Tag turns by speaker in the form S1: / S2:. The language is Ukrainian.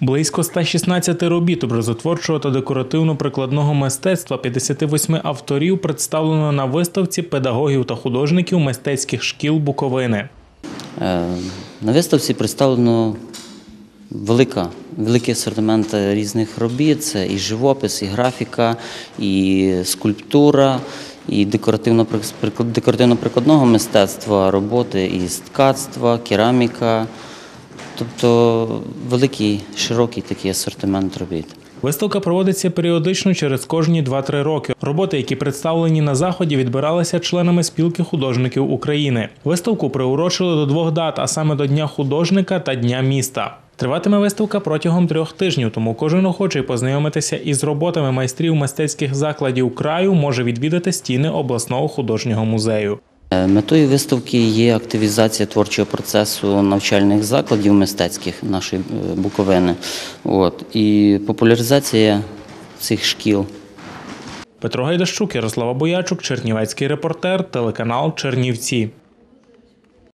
S1: Близько 116 робіт образотворчого та декоративно-прикладного мистецтва 58 авторів представлено на виставці педагогів та художників мистецьких шкіл Буковини.
S2: Е, На виставці представлено велика, великий асортимент різних робіт. Це і живопис, і графіка, і скульптура, і декоративно- декоративно-прикладного мистецтва, роботи із ткацтва, кераміка. Тобто великий, широкий такий асортимент робіт.
S1: Виставка проводиться періодично через кожні 2-3 роки. Роботи, які представлені на заході, відбиралися членами спілки художників України. Виставку приурочили до двох дат, а саме до Дня художника та Дня міста. Триватиме виставка протягом трьох тижнів, тому кожен охочий познайомитися із роботами майстрів мистецьких закладів краю може відвідати стіни обласного художнього музею.
S2: Е, Метою виставки є активізація творчого процесу навчальних закладів мистецьких нашої е, Буковини. От, і популяризація цих шкіл.
S1: Петро Гайдащук, Ярослава Боячук, Чернівецький репортер, телеканал Чернівці.